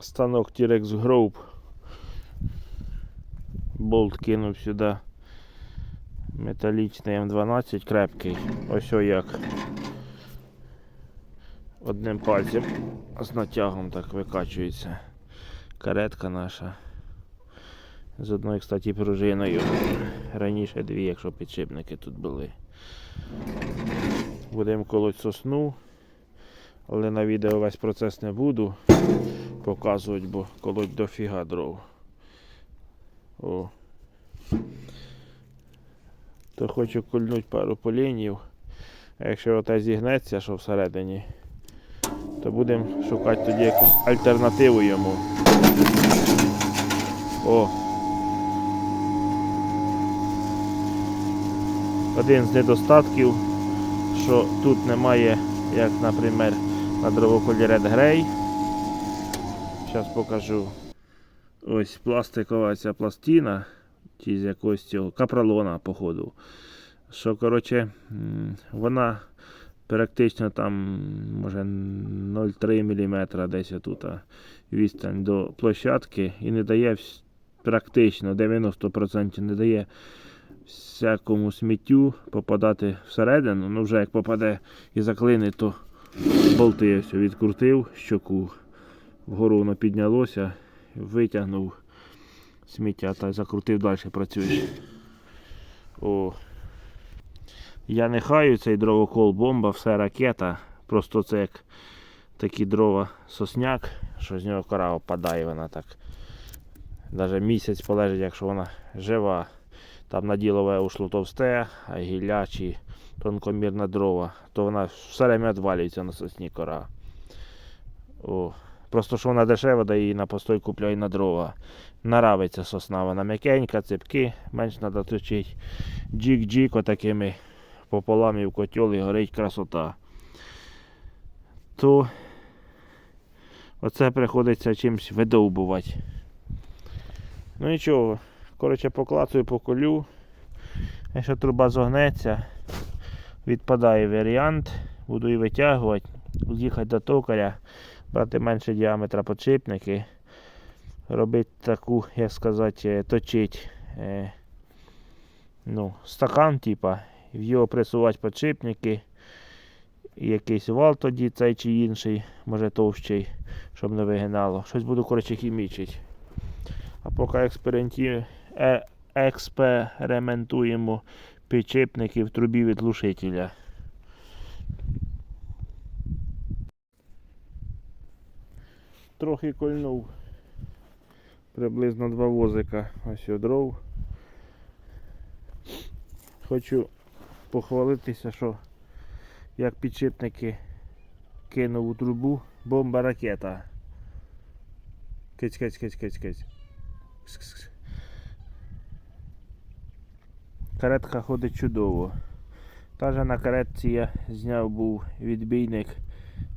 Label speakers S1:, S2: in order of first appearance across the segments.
S1: станок T-Rex Group. Болт кинув сюди. Металічний М12 крепкий. Ось о як. Одним пальцем з натягом так викачується. Каретка наша. З одною, кстати, пружиною. Раніше дві, якщо підшипники тут були. Будемо колоть сосну. Але на відео весь процес не буду показувати, бо колоть дофіга дров. О. То хочу кольнути пару полінів. А якщо оте зігнеться, що всередині, то будемо шукати тоді якусь альтернативу йому. О. Один з недостатків, що тут немає, як, наприклад, на дровоколі Red Grey. Зараз покажу. Ось пластикова ця пластина, чи з якогось цього капролона, походу. Що, коротше, вона практично там, може, 0,3 мм десь отут а, відстань до площадки і не дає практично 90% не дає всякому сміттю попадати всередину. Ну, вже як попаде і заклине, то болти все відкрутив щоку. Вгору воно піднялося, витягнув сміття та закрутив далі працюєш. О. Я не хаю цей дровокол бомба, все ракета. Просто це як такі дрова сосняк, що з нього кора опадає, вона так. Навіть місяць полежить, якщо вона жива. Там на ділове ушло товсте, а гілля чи тонкомірна дрова, то вона все время відвалюється на сосні кора. О. Просто що вона дешева, да її на постой купляй на дрова. Наравиться сосна, вона м'якенька, цепки, менш треба точити. Джік-джік отакими і в котел і горить красота. То оце приходиться чимось видовбувати. Ну нічого, коротше поклацаю по колю. Якщо труба зогнеться, відпадає варіант, буду її витягувати, їхати до токаря брати менше діаметра подшипники, робити таку, як сказати, точить е, ну, стакан, типа, в його пресувати подшипники, якийсь вал тоді цей чи інший, може товщий, щоб не вигинало. Щось буду коротше хімічити. А поки експерименті... е, експериментуємо підшипники в трубі від глушителя. Трохи кольнув. Приблизно два возика ось у дров. Хочу похвалитися, що як підшипники кинув у трубу, бомба ракета. Киць, киць, киць, киць, киць. Каретка ходить чудово. Та на каретці я зняв був відбійник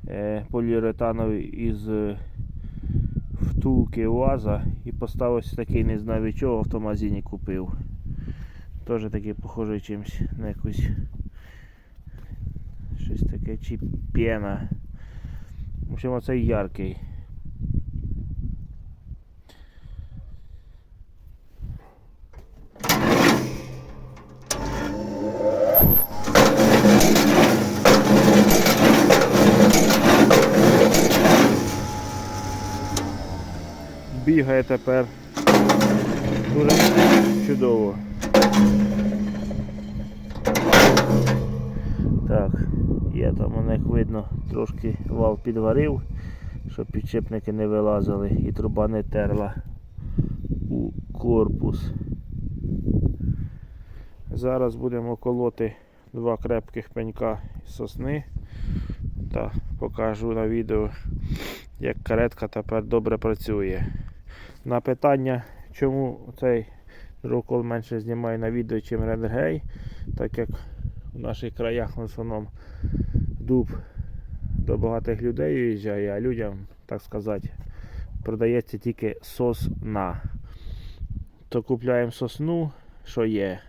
S1: е, поліуретановий із е, втулки УАЗа і поставився такий, не знаю від чого, в автомазині купив. Теж такий похожий чимось на якусь щось таке чи пена. В общем, оцей яркий. Бігає тепер дуже чудово. Так, я там, воно, як видно, трошки вал підварив, щоб підшипники не вилазили і труба не терла у корпус. Зараз будемо колоти два крепких пенька сосни та покажу на відео, як каретка тепер добре працює. На питання, чому цей рукол менше знімає на відео, ніж Red так як в наших краях в основному дуб до багатих людей виїжджає, а людям, так сказати, продається тільки сосна. То купляємо сосну, що є, е,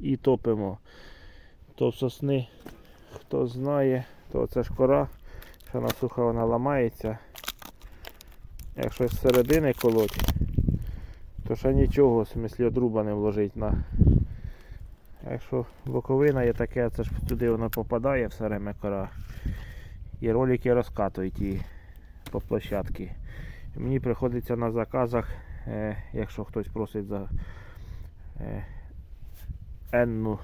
S1: і топимо. То сосни, хто знає, то це ж кора, що вона суха, вона ламається. Якщо з середини колоть, то ще нічого, в смислі одруба не вложить на. Якщо боковина є таке, це ж туди воно попадає все время кора. І ролики розкатують її по площадці. Мені приходиться на заказах, е, якщо хтось просить за е, енну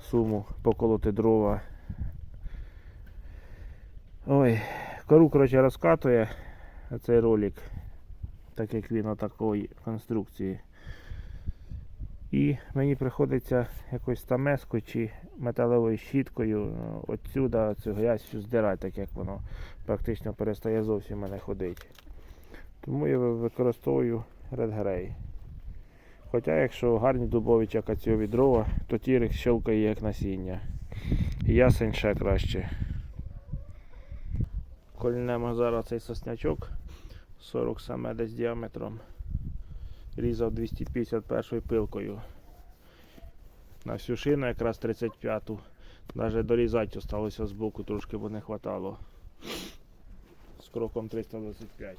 S1: суму поколоти дрова. Ой, кору, коротше, розкатує цей ролик, так як він отакої конструкції. І мені приходиться якось стамескою чи металевою щіткою е, отсюда цю грязь здирати, так як воно практично перестає зовсім мене ходити. Тому я використовую Red Grey. Хоча якщо гарні дубові чи акаціові дрова, то тірик щелкає як насіння. Ясень ще краще. Кольнемо зараз цей соснячок 40 саме десь діаметром. Різав 251 пилкою. На всю шину якраз 35-ту. Навіть дорізати осталося з боку трошки, бо не хватало. З кроком 325.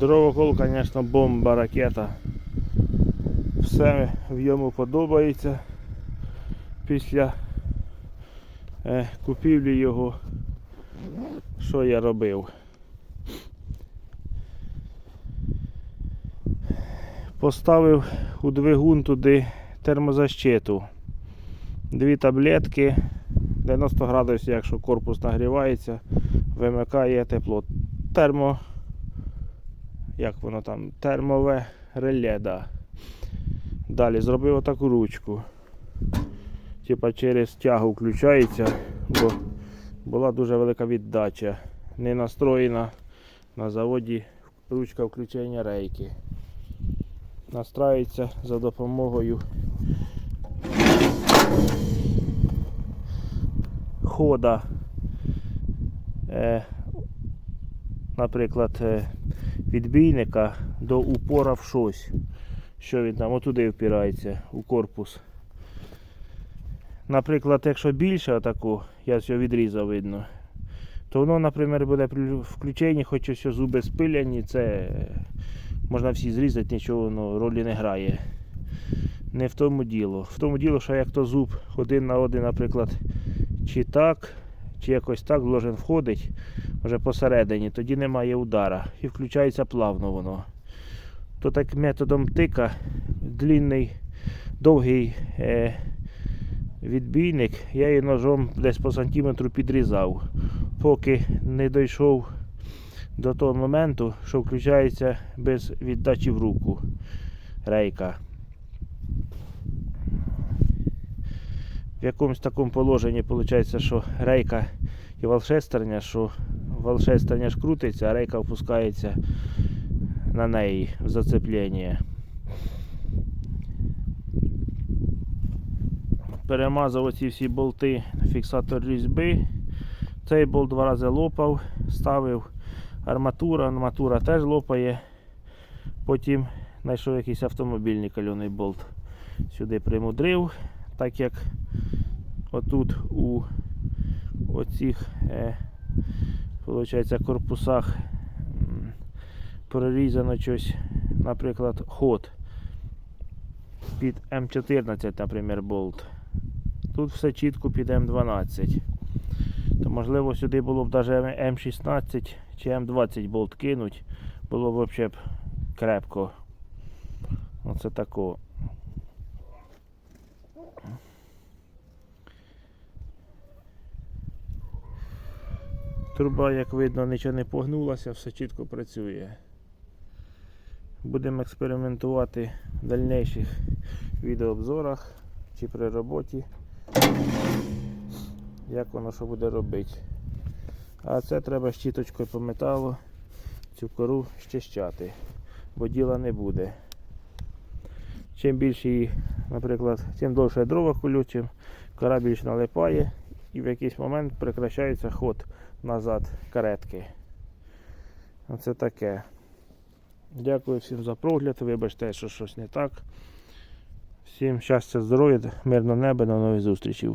S1: Дровокол, звісно, бомба, ракета. Все в йому подобається після е, купівлі його. Що я робив? Поставив у двигун туди термозащиту. Дві таблетки. 90 градусів, якщо корпус нагрівається, вимикає тепло. Термо. Як воно там? Термове реле, да. Далі зробив отаку ручку. Типа через тягу включається, бо була дуже велика віддача. Не настроєна на заводі ручка включення рейки. Настраюється за допомогою хода. Е, наприклад, е, відбійника до упора в щось. Що він там отуди впирається у корпус. Наприклад, якщо більше отаку, я все відрізав видно, то воно, наприклад, буде при включенні, хоч ось зуби спиляні, це можна всі зрізати, нічого воно ролі не грає. Не в тому діло. В тому діло, що як то зуб один на один, наприклад, чи так, чи якось так должен входить вже посередині, тоді немає удара і включається плавно воно. То так методом тика длинний, довгий е, відбійник, я її ножом десь по сантиметру підрізав, поки не дійшов до того моменту, що включається без віддачі в руку рейка. В якомусь такому положенні виходить, що рейка і валшестерня, що валшестерня ж крутиться, а рейка опускається на неї в зацеплення. Перемазав оці всі болти на фіксатор різьби. Цей болт два рази лопав, ставив арматура, арматура теж лопає. Потім знайшов якийсь автомобільний кальоний болт. Сюди примудрив, так як отут у оцих е, корпусах прорізано щось, наприклад, ход під М14, наприклад, болт. Тут все чітко під М12. То можливо сюди було б навіть М16 чи М20 болт кинуть, було б взагалі крепко. Оце тако. Труба, як видно, нічого не погнулася, все чітко працює. Будемо експериментувати в дальніших відеообзорах чи при роботі, як воно що буде робити. А це треба щіточкою по металу цю кору щищати, бо діла не буде. Чим більше її, наприклад, тим довше дрова колючим, кора більш налипає і в якийсь момент прекращається ход назад каретки. Оце таке. Дякую всім за прогляд. Вибачте, що щось не так. Всім щастя, здоров'я, мирного неба, до нових зустрічей.